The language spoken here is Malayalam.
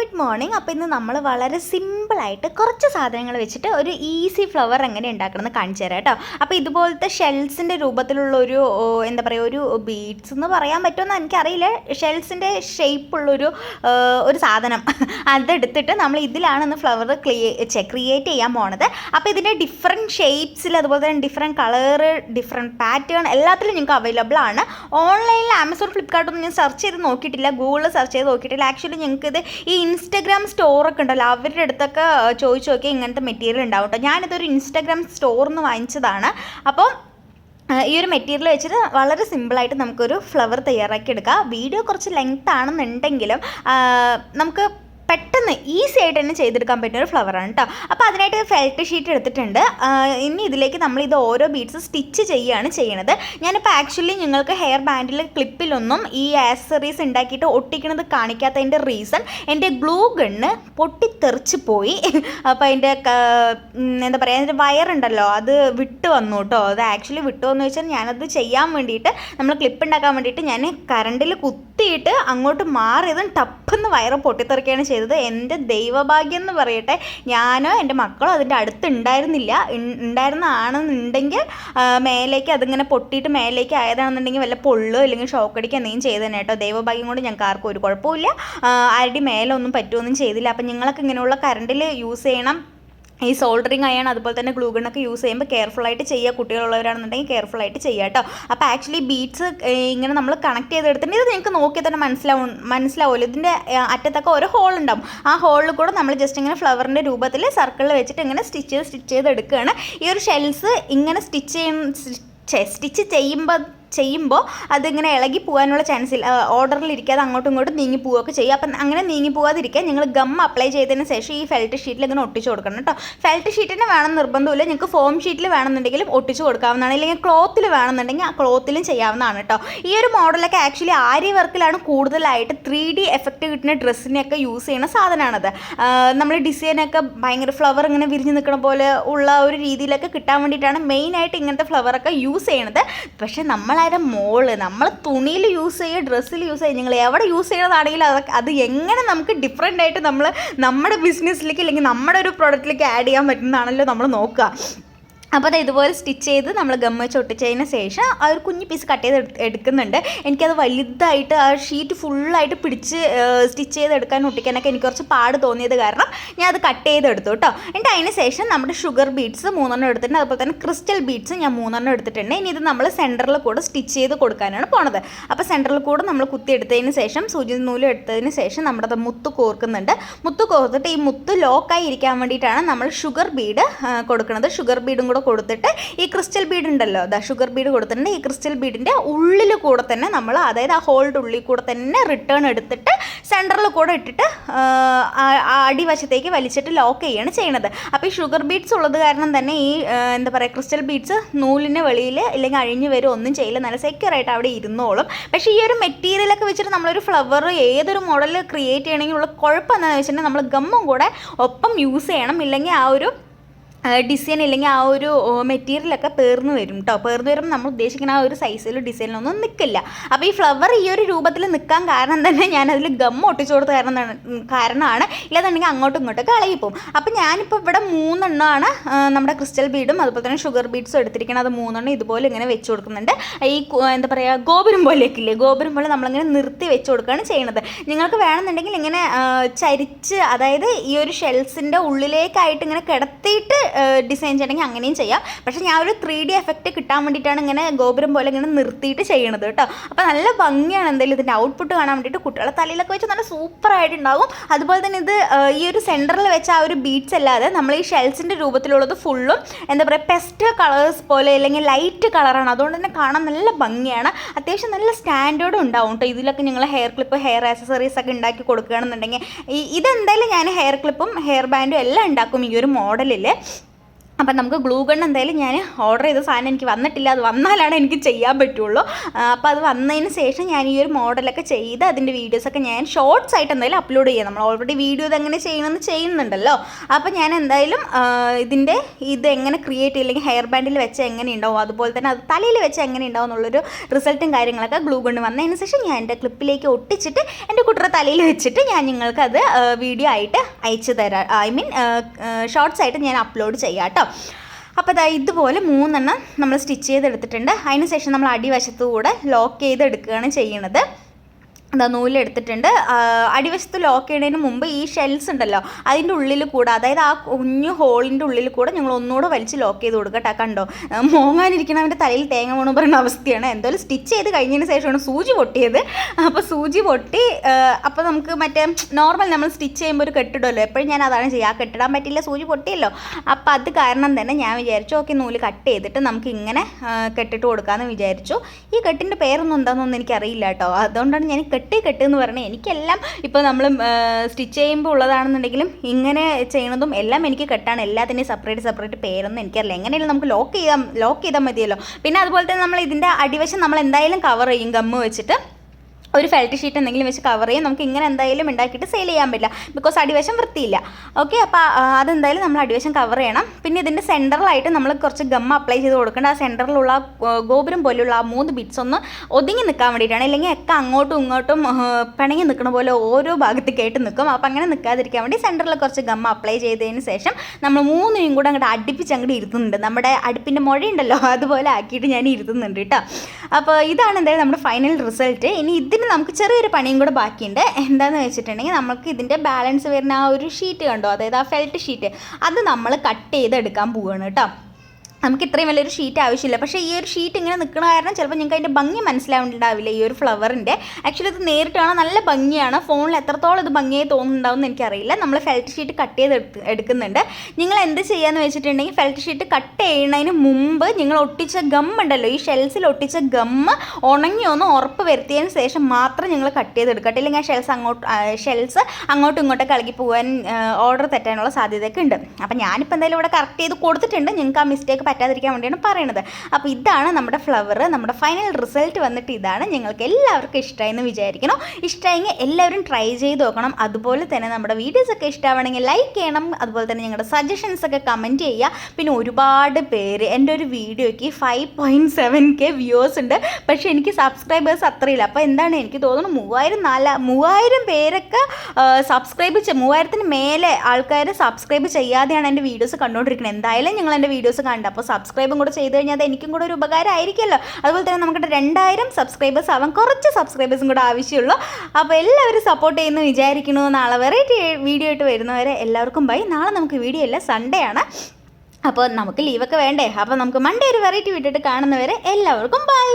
Good morning. അപ്പോൾ ഇന്ന് നമ്മൾ വളരെ സിമ്പിളായിട്ട് കുറച്ച് സാധനങ്ങൾ വെച്ചിട്ട് ഒരു ഈസി ഫ്ലവർ എങ്ങനെ ഉണ്ടാക്കണമെന്ന് കാണിച്ചു തരാം കേട്ടോ. അപ്പോൾ ഇതുപോലത്തെ ഷെൽസിന്റെ രൂപത്തിലുള്ള ഒരു എന്താ പറയുക ഒരു ബീഡ്സ് എന്ന് പറയാൻ പറ്റുമെന്ന് എനിക്കറിയില്ല. ഷെൽസിന്റെ ഷേപ്പുള്ളൊരു ഒരു സാധനം അതെടുത്തിട്ട് നമ്മൾ ഇതിലാണ് ഇന്ന് ഫ്ലവർ ക്രിയേ ക്രിയേറ്റ് ചെയ്യാൻ പോണത്. അപ്പോൾ ഇതിന്റെ ഡിഫറെന്റ് ഷേപ്സിൽ അതുപോലെ തന്നെ ഡിഫറെന്റ് കളറ് ഡിഫറെന്റ് പാറ്റേൺ എല്ലാത്തിലും നിങ്ങൾക്ക് അവൈലബിൾ ആണ്. ഓൺലൈനിൽ ആമസോൺ ഫ്ലിപ്കാർട്ടൊന്നും ഞാൻ സെർച്ച് ചെയ്ത് നോക്കിയിട്ടില്ല. ഗൂഗിളിൽ സെർച്ച് ചെയ്ത് നോക്കിയിട്ടില്ല. ആക്ച്വലി ഞങ്ങൾക്ക് ഇത് ഈ ഇൻസ്റ്റഗ്രാം സ്റ്റോറൊക്കെ ഉണ്ടല്ലോ അവരുടെ അടുത്തൊക്കെ ചോദിച്ചു നോക്കിയാൽ ഇങ്ങനത്തെ മെറ്റീരിയൽ ഉണ്ടാവും കേട്ടോ ഞാനിതൊരു ഇൻസ്റ്റഗ്രാം സ്റ്റോറിൽ നിന്ന് വാങ്ങിച്ചതാണ്. അപ്പോൾ ഈ ഒരു മെറ്റീരിയൽ വെച്ചിട്ട് വളരെ സിമ്പിളായിട്ട് നമുക്കൊരു ഫ്ലവർ തയ്യാറാക്കി എടുക്കാം. വീഡിയോ കുറച്ച് ലെങ്ത് ആണെന്നുണ്ടെങ്കിലും നമുക്ക് പെട്ടെന്ന് ഈസി ആയിട്ട് തന്നെ ചെയ്തെടുക്കാൻ പറ്റുന്ന ഒരു ഫ്ലവറാണ് കേട്ടോ അപ്പോൾ അതിനായിട്ട് ഫെൽറ്റ് ഷീറ്റ് എടുത്തിട്ടുണ്ട്. ഇനി ഇതിലേക്ക് നമ്മൾ ഇത് ഓരോ ബീഡ്സ് സ്റ്റിച്ച് ചെയ്യുകയാണ് ചെയ്യണത്. ഞാനിപ്പോൾ ആക്ച്വലി നിങ്ങൾക്ക് ഹെയർ ബാൻഡിൽ ക്ലിപ്പിലൊന്നും ഈ ആക്സറീസ് ഉണ്ടാക്കിയിട്ട് ഒട്ടിക്കണത് കാണിക്കാത്തതിന്റെ റീസൺ എന്റെ ഗ്ലൂ ഗണ്ണ് പൊട്ടിത്തെറിച്ച് പോയി. അപ്പോൾ അതിന്റെ എന്താ പറയുക അതിന്റെ വയറുണ്ടല്ലോ അത് വിട്ട് വന്നു കേട്ടോ അത് ആക്ച്വലി വിട്ടു വന്നു വെച്ചാൽ ഞാനത് ചെയ്യാൻ വേണ്ടിയിട്ട് നമ്മൾ ക്ലിപ്പ് ഉണ്ടാക്കാൻ വേണ്ടിയിട്ട് ഞാൻ കറണ്ടിൽ കുത്തിയിട്ട് അങ്ങോട്ട് മാറിയതും ടപ്പെന്ന് വയറ് പൊട്ടിത്തെറിക്കുകയാണ് ചെയ്തത്. എന്റെ ദൈവഭാഗ്യം എന്ന് പറയട്ടെ ഞാനോ എന്റെ മക്കളോ അതിന്റെ അടുത്ത് ഉണ്ടായിരുന്നില്ല. ഉണ്ടായിരുന്നാണെന്നുണ്ടെങ്കിൽ മേലേക്ക് അതിങ്ങനെ പൊട്ടിയിട്ട് മേലേക്ക് ആയതാണെന്നുണ്ടെങ്കിൽ വല്ല പൊള്ളോ അല്ലെങ്കിൽ ഷോക്ക് അടിക്കുക എന്തെങ്കിലും തന്നെ കേട്ടോ. ദൈവഭാഗ്യം കൊണ്ട് ഞങ്ങൾക്ക് ആർക്കും ഒരു കുഴപ്പമില്ല ആരുടെ മേലൊന്നും മേലെ പറ്റുമൊന്നും ചെയ്തില്ല. അപ്പം നിങ്ങളൊക്കെ ഇങ്ങനെയുള്ള കറണ്ടിൽ യൂസ് ചെയ്യണം. ഈ സോൾഡറിങ് അയൺ അതുപോലെ തന്നെ ഗ്ലൂഗണൊക്കെ യൂസ് ചെയ്യുമ്പോൾ കെയർഫുൾ ആയിട്ട് ചെയ്യുക. കുട്ടികളുള്ളവരാണെന്നുണ്ടെങ്കിൽ കെയർഫുൾ ആയിട്ട് ചെയ്യുക കേട്ടോ അപ്പോൾ ആക്ച്വലി ബീഡ്സ് ഇങ്ങനെ നമ്മൾ കണക്ട് ചെയ്തെടുത്തിട്ടുണ്ട് ഇത് നിങ്ങൾക്ക് നോക്കിയാൽ തന്നെ മനസ്സിലാവും മനസ്സിലാവുമല്ലോ. ഇതിന്റെ അറ്റത്തൊക്കെ ഒരു ഹോൾ ഉണ്ടാവും. ആ ഹോളിൽ കൂടെ നമ്മൾ ജസ്റ്റ് ഇങ്ങനെ ഫ്ലവറിന്റെ രൂപത്തിൽ സർക്കിളിൽ വെച്ചിട്ട് ഇങ്ങനെ സ്റ്റിച്ച് സ്റ്റിച്ച് ചെയ്ത് എടുക്കുകയാണ് ഈ ഒരു ഷെൽസ് ഇങ്ങനെ സ്റ്റിച്ച് ചെയ്യുന്ന സ്റ്റിച്ച് ചെയ്യുമ്പോൾ ചെയ്യുമ്പോൾ അതിങ്ങനെ ഇളകി പോകാനുള്ള ചാൻസ് ഇല്ല. ഓർഡറിൽ ഇരിക്കാതെ അങ്ങോട്ടും ഇങ്ങോട്ടും നീങ്ങി പോവുകയൊക്കെ ചെയ്യും. അപ്പം അങ്ങനെ നീങ്ങി പോകാതിരിക്കാൻ നിങ്ങൾ ഗം അപ്ലൈ ചെയ്തതിന് ശേഷം ഈ ഫെൽറ്റ് ഷീറ്റിൽ ഇങ്ങനെ ഒട്ടിച്ച് കൊടുക്കണം കേട്ടോ. ഫെൽറ്റ് ഷീറ്റിന് വേണം നിർബന്ധമില്ല നിങ്ങൾക്ക് ഫോം ഷീറ്റിൽ വേണമെന്നുണ്ടെങ്കിലും ഒട്ടിച്ച് കൊടുക്കാവുന്നതാണ്. അല്ലെങ്കിൽ ക്ലോത്തിൽ വേണമെന്നുണ്ടെങ്കിൽ ആ ക്ലോത്തിലും ചെയ്യാവുന്നതാണ് കേട്ടോ. ഈ ഒരു മോഡലൊക്കെ ആക്ച്വലി ആര്യ വർക്കിലാണ് കൂടുതലായിട്ട് ത്രീ ഡി എഫക്റ്റ് കിട്ടുന്ന ഡ്രസ്സിനെയൊക്കെ യൂസ് ചെയ്യുന്ന സാധനമാണത്. നമ്മൾ ഡിസൈനൊക്കെ ഭയങ്കര ഫ്ലവർ ഇങ്ങനെ വിരിഞ്ഞ് നിൽക്കണ പോലെ ഉള്ള ഒരു രീതിയിലൊക്കെ കിട്ടാൻ വേണ്ടിയിട്ടാണ് മെയിനായിട്ട് ഇങ്ങനത്തെ ഫ്ലവറൊക്കെ യൂസ് ചെയ്യണത്. പക്ഷേ നമ്മളാരും മോൾ? നമ്മൾ തുണിയിൽ യൂസ് ചെയ്യുക ഡ്രസ്സിൽ യൂസ് ചെയ്യുക നിങ്ങൾ എവിടെ യൂസ് ചെയ്യണതാണെങ്കിലും അതൊക്കെ അത് എങ്ങനെ നമുക്ക് ഡിഫറെന്റ് ആയിട്ട് നമ്മൾ നമ്മുടെ ബിസിനസ്സിലേക്ക് അല്ലെങ്കിൽ നമ്മുടെ ഒരു പ്രോഡക്റ്റിലേക്ക് ആഡ് ചെയ്യാൻ പറ്റുന്നതാണല്ലോ നമ്മൾ നോക്കുക. അപ്പോൾ അത് ഇതുപോലെ സ്റ്റിച്ച് ചെയ്ത് നമ്മൾ ഗം വെച്ച് ഒട്ടിച്ചതിന് ശേഷം ആ ഒരു കുഞ്ഞു പീസ് കട്ട് ചെയ്ത് എടുക്കുന്നുണ്ട്. എനിക്കത് വലുതായിട്ട് ആ ഷീറ്റ് ഫുള്ളായിട്ട് പിടിച്ച് സ്റ്റിച്ച് ചെയ്ത് എടുക്കാൻ ഒട്ടിക്കാനൊക്കെ എനിക്ക് കുറച്ച് പാട് തോന്നിയത് കാരണം ഞാൻ അത് കട്ട് ചെയ്തെടുത്തു കേട്ടോ എന്നിട്ട് അതിന് ശേഷം നമ്മുടെ ഷുഗർ ബീഡ്സ് മൂന്നെണ്ണം എടുത്തിട്ടുണ്ട്. അതുപോലെ തന്നെ ക്രിസ്റ്റൽ ബീഡ്സ് ഞാൻ മൂന്നെണ്ണം എടുത്തിട്ടുണ്ട്. ഇനി ഇത് നമ്മൾ സെന്ററിൽ കൂടെ സ്റ്റിച്ച് ചെയ്ത് കൊടുക്കാനാണ് പോണത്. അപ്പോൾ സെന്ററിൽ കൂടെ നമ്മൾ കുത്തി എടുത്തതിന് ശേഷം സൂചി നൂൽ എടുത്തതിന് ശേഷം നമ്മുടെ മുത്ത് കോർക്കുന്നുണ്ട്. മുത്ത് കോർത്തിട്ട് ഈ മുത്ത് ലോക്കായി ഇരിക്കാൻ വേണ്ടിയിട്ടാണ് നമ്മൾ ഷുഗർ ബീഡ് കൊടുക്കുന്നത് ഷുഗർ ബീഡും കൂടെ കൊടുത്തിട്ട് ഈ ക്രിസ്റ്റൽ ബീഡ് ഉണ്ടല്ലോ ദ ഷുഗർ ബീഡ് കൊടുത്തിട്ടുണ്ട്. ഈ ക്രിസ്റ്റൽ ബീഡിന്റെ ഉള്ളിൽ കൂടെ തന്നെ നമ്മൾ അതായത് ആ ഹോൾഡ് ഉള്ളിൽ കൂടെ തന്നെ റിട്ടേൺ എടുത്തിട്ട് സെന്ററിൽ കൂടെ ഇട്ടിട്ട് അടിവശത്തേക്ക് വലിച്ചിട്ട് ലോക്ക് ചെയ്യാണ് ചെയ്യണത്. അപ്പോൾ ഈ ഷുഗർ ബീഡ്സ് ഉള്ളത് കാരണം തന്നെ ഈ എന്താ പറയുക ക്രിസ്റ്റൽ ബീഡ്സ് നൂലിന് വെളിയിൽ ഇല്ലെങ്കിൽ അഴിഞ്ഞ് വരും ഒന്നും ചെയ്യില്ല. നല്ല സെക്യൂർ ആയിട്ട് അവിടെ ഇരുന്നോളും. പക്ഷേ ഈ ഒരു മെറ്റീരിയലൊക്കെ വെച്ചിട്ട് നമ്മളൊരു ഫ്ലവർ ഏതൊരു മോഡൽ ക്രിയേറ്റ് ചെയ്യണമെങ്കിൽ ഉള്ള കുഴപ്പം എന്താണെന്ന് വെച്ചിട്ടുണ്ടെങ്കിൽ നമ്മൾ ഗമ്മും കൂടെ ഒപ്പം യൂസ് ചെയ്യണം. ഇല്ലെങ്കിൽ ആ ഒരു ഡിസൈൻ അല്ലെങ്കിൽ ആ ഒരു മെറ്റീരിയലൊക്കെ പേർന്ന് വരും കേട്ടോ പേർന്ന് വരുമ്പോൾ നമ്മൾ ഉദ്ദേശിക്കുന്ന ആ ഒരു സൈസിലും ഡിസൈനിലൊന്നും നിൽക്കില്ല അപ്പോൾ ഈ ഫ്ലവർ ഈ ഒരു രൂപത്തിൽ നിൽക്കാൻ കാരണം തന്നെ ഞാൻ അതിൽ ഗം ഒട്ടിച്ചു കൊടുത്ത കാരണം കാരണമാണ്. ഇല്ലാന്നുണ്ടെങ്കിൽ അങ്ങോട്ടും ഇങ്ങോട്ടൊക്കെ ഇളകിപ്പോവും. അപ്പോൾ ഞാനിപ്പോൾ ഇവിടെ മൂന്നെണ്ണമാണ് നമ്മുടെ ക്രിസ്റ്റൽ ബീഡും അതുപോലെ തന്നെ ഷുഗർ ബീഡ്സും എടുത്തിരിക്കണം അത് മൂന്നെണ്ണം ഇതുപോലെ ഇങ്ങനെ വെച്ച് കൊടുക്കുന്നുണ്ട്. ഈ എന്താ പറയുക ഗോപുരം പോലെയൊക്കെ ഗോപുരം പോലെ നമ്മളിങ്ങനെ നിർത്തി വെച്ച് കൊടുക്കുകയാണ് ചെയ്യുന്നത്. നിങ്ങൾക്ക് വേണമെന്നുണ്ടെങ്കിൽ ഇങ്ങനെ ചരിച്ച് അതായത് ഈ ഒരു ഷെൽസിന്റെ ഉള്ളിലേക്കായിട്ട് ഇങ്ങനെ കിടത്തിയിട്ട് ഡിസൈൻ ചെയ്യണമെങ്കിൽ അങ്ങനെയും ചെയ്യാം. പക്ഷേ ഞാൻ ഒരു ത്രീ ഡി എഫക്റ്റ് കിട്ടാൻ വേണ്ടിയിട്ടാണ് ഇങ്ങനെ ഗോപുരം പോലെ ഇങ്ങനെ നിർത്തിയിട്ട് ചെയ്യണത് കേട്ടോ. അപ്പോൾ നല്ല ഭംഗിയാണ് എന്തായാലും ഇതിന്റെ ഔട്ട്പുട്ട് കാണാൻ വേണ്ടിയിട്ട് കുട്ടികളെ തലയിലൊക്കെ വെച്ച് നല്ല സൂപ്പറായിട്ടുണ്ടാകും അതുപോലെ തന്നെ ഇത് ഈ ഒരു സെന്ററിൽ വെച്ച ആ ഒരു ബീഡ്സ് അല്ലാതെ നമ്മൾ ഈ ഷെൽസിന്റെ രൂപത്തിലുള്ളത് ഫുള്ളും എന്താ പറയുക പെസ്റ്റൽ കളേഴ്സ് പോലെ അല്ലെങ്കിൽ ലൈറ്റ് കളറാണ് അതുകൊണ്ട് തന്നെ കാണാൻ നല്ല ഭംഗിയാണ്. അത്യാവശ്യം നല്ല സ്റ്റാൻഡേർഡ് ഉണ്ടാവും കേട്ടോ. ഇതിലൊക്കെ ഞങ്ങൾ ഹെയർ ക്ലിപ്പ് ഹെയർ ആക്സസറീസ് ഒക്കെ ഉണ്ടാക്കി കൊടുക്കുകയാണെന്നുണ്ടെങ്കിൽ ഇതെന്തായാലും ഞാൻ ഹെയർ ക്ലിപ്പും ഹെയർ ബാൻഡും എല്ലാം ഉണ്ടാക്കും ഈ ഒരു മോഡലിൽ അപ്പം നമുക്ക് ഗ്ലൂ ഗൺ എന്തായാലും ഞാൻ ഓർഡർ ചെയ്ത സാധനം എനിക്ക് വന്നിട്ടില്ല. അത് വന്നാലാണ് എനിക്ക് ചെയ്യാൻ പറ്റുള്ളൂ. അപ്പോൾ അത് വന്നതിന് ശേഷം ഞാൻ ഈ ഒരു മോഡലൊക്കെ ചെയ്ത് അതിന്റെ വീഡിയോസൊക്കെ ഞാൻ ഷോർട്സ് ആയിട്ട് എന്തായാലും അപ്ലോഡ് ചെയ്യാം. നമ്മൾ ഓൾറെഡി വീഡിയോ ഇത് എങ്ങനെ ചെയ്യണമെന്ന് ചെയ്യുന്നുണ്ടല്ലോ. അപ്പോൾ ഞാൻ എന്തായാലും ഇതിന്റെ ഇത് എങ്ങനെ ക്രിയേറ്റ് ചെയ്യില്ലെങ്കിൽ ഹെയർ ബാൻഡിൽ വെച്ച് എങ്ങനെ ഉണ്ടാവും അതുപോലെ തന്നെ അത് തലയിൽ വെച്ച് എങ്ങനെ ഉണ്ടാവും എന്നുള്ളൊരു റിസൾട്ടും കാര്യങ്ങളൊക്കെ ഗ്ലൂ കൊണ്ട് വന്നതിന് ശേഷം ഞാൻ എന്റെ ക്ലിപ്പിലേക്ക് ഒട്ടിച്ചിട്ട് എന്റെ കുട്ടിയുടെ തലയിൽ വെച്ചിട്ട് ഞാൻ നിങ്ങൾക്ക് അത് വീഡിയോ ആയിട്ട് അയച്ചു തരാം ഐ മീൻ ഷോർട്സ് ആയിട്ട് ഞാൻ അപ്ലോഡ് ചെയ്യാം കേട്ടോ. അപ്പോൾ ദാ ഇതുപോലെ മൂന്നെണ്ണം നമ്മൾ സ്റ്റിച്ച് ചെയ്തെടുത്തിട്ടുണ്ട്. അതിന് ശേഷം നമ്മൾ അടിവശത്തു കൂടെ ലോക്ക് ചെയ്തെടുക്കുകയാണ് ചെയ്യണത് എന്താ നൂലെടുത്തിട്ടുണ്ട്. അടിവശത്ത് ലോക്ക് ചെയ്യുന്നതിന് മുമ്പ് ഈ ഷെൽസ് ഉണ്ടല്ലോ അതിന്റെ ഉള്ളിൽ കൂടെ അതായത് ആ കുഞ്ഞു ഹോളിന്റെ ഉള്ളിൽ കൂടെ ഞങ്ങൾ ഒന്നുകൂടെ വലിച്ച് ലോക്ക് ചെയ്ത് കൊടുക്കട്ടെ കേട്ടോ കണ്ടോ? മോങ്ങാനിരിക്കണവന്റെ തലയിൽ തേങ്ങ വീണു പറയുന്ന അവസ്ഥയാണ്. എന്തായാലും സ്റ്റിച്ച് ചെയ്ത് കഴിഞ്ഞതിന് ശേഷമാണ് സൂചി പൊട്ടിയത്. അപ്പോൾ സൂചി പൊട്ടി അപ്പോൾ നമുക്ക് മറ്റേ നോർമൽ നമ്മൾ സ്റ്റിച്ച് ചെയ്യുമ്പോൾ ഒരു കെട്ടിടുമല്ലോ എപ്പോഴും ഞാൻ അതാണ് ചെയ്യുക. കെട്ടിടാൻ പറ്റില്ല സൂചി പൊട്ടിയല്ലോ. അപ്പോൾ അത് കാരണം തന്നെ ഞാൻ വിചാരിച്ചു ഓക്കെ നൂൽ കട്ട് ചെയ്തിട്ട് നമുക്ക് ഇങ്ങനെ കെട്ടിട്ട് കൊടുക്കാമെന്ന് വിചാരിച്ചു. ഈ കെട്ടിന്റെ പേരൊന്നും എന്താണെന്നൊന്നും എനിക്കറിയില്ല കേട്ടോ. അതുകൊണ്ടാണ് ഞാൻ കെട്ടി എന്ന് പറഞ്ഞാൽ എനിക്കെല്ലാം ഇപ്പോൾ നമ്മൾ സ്റ്റിച്ച് ചെയ്യുമ്പോൾ ഉള്ളതാണെന്നുണ്ടെങ്കിലും ഇങ്ങനെ ചെയ്യണതും എല്ലാം എനിക്ക് കെട്ടാണ്. എല്ലാത്തിന്റെയും സെപ്പറേറ്റ് സെപ്പറേറ്റ് പേരൊന്നും എനിക്കറിയില്ല. എങ്ങനെയാലും നമുക്ക് ലോക്ക് ചെയ്യാം ലോക്ക് ചെയ്താൽ മതിയല്ലോ. പിന്നെ അതുപോലെ തന്നെ നമ്മൾ ഇതിന്റെ അടിവശം നമ്മൾ എന്തായാലും കവർ ചെയ്യും ഗമ്മ് വെച്ചിട്ട്. ഒരു ഫെൽറ്റ് ഷീറ്റ് എന്തെങ്കിലും വെച്ച് കവർ ചെയ്യും നമുക്ക് ഇങ്ങനെ എന്തായാലും ഉണ്ടാക്കിയിട്ട് സെയിൽ ചെയ്യാൻ പറ്റില്ല. ബിക്കോസ് അടിവശം വൃത്തിയില്ല. ഓക്കെ അപ്പോൾ അതെന്തായാലും നമ്മൾ അടിവശം കവർ ചെയ്യണം. പിന്നെ ഇതിന്റെ സെന്ററിലായിട്ട് നമ്മൾ കുറച്ച് ഗം അപ്ലൈ ചെയ്ത് കൊടുക്കേണ്ട. ആ സെന്ററിലുള്ള ഗോപുരം പോലെയുള്ള ആ മൂന്ന് ബിറ്റ്സ് ഒന്ന് ഒതുങ്ങി നിൽക്കാൻ വേണ്ടിയിട്ടാണ്. അല്ലെങ്കിൽ ഒക്കെ അങ്ങോട്ടും ഇങ്ങോട്ടും പിണങ്ങി നിൽക്കുന്ന പോലെ ഓരോ ഭാഗത്തേക്കായിട്ട് നിൽക്കും അപ്പോൾ അങ്ങനെ നിൽക്കാതിരിക്കാൻ വേണ്ടി സെന്ററിൽ കുറച്ച് ഗം അപ്ലൈ ചെയ്തതിന് ശേഷം നമ്മൾ മൂന്നിനും കൂടെ അങ്ങോട്ട് അടുപ്പിച്ച് അങ്ങോട്ട് ഇരുത്തുന്നുണ്ട്. നമ്മുടെ അടുപ്പിന്റെ മുഴയുണ്ടല്ലോ അതുപോലെ ആക്കിയിട്ട് ഞാൻ ഇരുത്തുന്നുണ്ട് കേട്ടോ അപ്പോൾ ഇതാണ് എന്തായാലും നമ്മുടെ ഫൈനൽ റിസൾട്ട് ഇനി ഇതിന് നമുക്ക് ചെറിയൊരു പണിയും കൂടെ ബാക്കിയുണ്ട്. എന്താണെന്ന് വെച്ചിട്ടുണ്ടെങ്കിൽ നമുക്ക് ഇതിന്റെ ബാലൻസ് വരുന്ന ആ ഒരു ഷീറ്റ് കണ്ടോ? അതായത് ആ ഫെൽറ്റ് ഷീറ്റ് അത് നമ്മൾ കട്ട് ചെയ്തെടുക്കാൻ പോവുകയാണ് കേട്ടോ. നമുക്ക് ഇത്രയും വലിയൊരു ഷീറ്റ് ആവശ്യമില്ല. പക്ഷേ ഈ ഒരു ഷീറ്റ് ഇങ്ങനെ നിൽക്കുന്ന കാരണം ചിലപ്പോൾ നിങ്ങൾക്ക് അതിന്റെ ഭംഗി മനസ്സിലാവുന്നുണ്ടാവില്ല ഈ ഒരു ഫ്ലവറിന്റെ ആക്ച്വലി ഇത് നേരിട്ട് കാണാൻ നല്ല ഭംഗിയാണ്. ഫോണിൽ എത്രത്തോളം ഇത് ഭംഗിയായി തോന്നുന്നുണ്ടാവും എനിക്കറിയില്ല. നമ്മൾ ഫെൽറ്റ് ഷീറ്റ് കട്ട് ചെയ്ത് എടുക്കുന്നുണ്ട്. നിങ്ങൾ എന്ത് ചെയ്യാന്ന് വെച്ചിട്ടുണ്ടെങ്കിൽ ഫെൽറ്റ് ഷീറ്റ് കട്ട് ചെയ്യുന്നതിന് മുമ്പ് നിങ്ങൾ ഒട്ടിച്ച ഗം ഉണ്ടല്ലോ ഈ ഷെൽസിൽ ഒട്ടിച്ച ഗം ഉണങ്ങിയൊന്ന് ഉറപ്പ് വരുത്തിയതിന് ശേഷം മാത്രം നിങ്ങൾ കട്ട് ചെയ്തെടുക്കട്ടെ ഇല്ലെങ്കിൽ ആ ഷെൽസ് അങ്ങോട്ട് ഷെൽസ് അങ്ങോട്ടും ഇങ്ങോട്ടൊക്കെ കളകി പോകാൻ ഓർഡർ തെറ്റാനുള്ള സാധ്യതയൊക്കെ ഉണ്ട്. അപ്പോൾ ഞാനിപ്പോൾ എന്തായാലും ഇവിടെ കറക്റ്റ് ചെയ്ത് കൊടുത്തിട്ടുണ്ട്. നിങ്ങൾക്ക് ആ മിസ്റ്റേക്ക് പറ്റാതിരിക്കാൻ വേണ്ടിയാണ് പറയണത്. അപ്പോൾ ഇതാണ് നമ്മുടെ ഫ്ലവർ നമ്മുടെ ഫൈനൽ റിസൾട്ട് വന്നിട്ട് ഇതാണ് ഞങ്ങൾക്ക് എല്ലാവർക്കും ഇഷ്ടമായെന്ന് വിചാരിക്കണം ഇഷ്ടമായെങ്കിൽ എല്ലാവരും ട്രൈ ചെയ്ത് നോക്കണം. അതുപോലെ തന്നെ നമ്മുടെ വീഡിയോസ് ഒക്കെ ലൈക്ക് ചെയ്യണം. അതുപോലെ തന്നെ ഞങ്ങളുടെ സജഷൻസ് ഒക്കെ കമന്റ് ചെയ്യുക. പിന്നെ ഒരുപാട് പേര് എന്റെ ഒരു വീഡിയോയ്ക്ക് five point seven K viewers ഉണ്ട്. പക്ഷേ എനിക്ക് സബ്സ്ക്രൈബേഴ്സ് അത്രയില്ല. അപ്പോൾ എന്താണ് എനിക്ക് തോന്നുന്നു മൂവായിരം നാല മൂവായിരം പേരൊക്കെ സബ്സ്ക്രൈബ് മൂവായിരത്തിന് മേലെ ആൾക്കാർ സബ്സ്ക്രൈബ് ചെയ്യാതെയാണ് എന്റെ വീഡിയോസ് കണ്ടുകൊണ്ടിരിക്കുന്നത്. എന്തായാലും നിങ്ങൾ എന്റെ വീഡിയോസ് കണ്ടു. അപ്പോൾ സബ്സ്ക്രൈബും കൂടെ ചെയ്ത് കഴിഞ്ഞാൽ അത് എനിക്കും കൂടെ ഒരു ഉപകാരമായിരിക്കുമല്ലോ. അതുപോലെ തന്നെ നമുക്ക് രണ്ടായിരം സബ്സ്ക്രൈബേഴ്സ് ആവാൻ കുറച്ച് സബ്സ്ക്രൈബേഴ്സും കൂടെ ആവശ്യമുള്ളൂ. അപ്പോൾ എല്ലാവരും സപ്പോർട്ട് ചെയ്യുന്നു വിചാരിക്കുന്നു നാളെ വെറൈറ്റി വീഡിയോ ആയിട്ട് വരുന്നവരെ എല്ലാവർക്കും ബൈ നാളെ നമുക്ക് വീഡിയോ ഇല്ല സൺഡേ ആണ്. അപ്പോൾ നമുക്ക് ലീവൊക്കെ വേണ്ടേ? അപ്പോൾ നമുക്ക് മൺഡേ ഒരു വെറൈറ്റി വീട്ടിട്ട് കാണുന്നവരെ എല്ലാവർക്കും ബൈ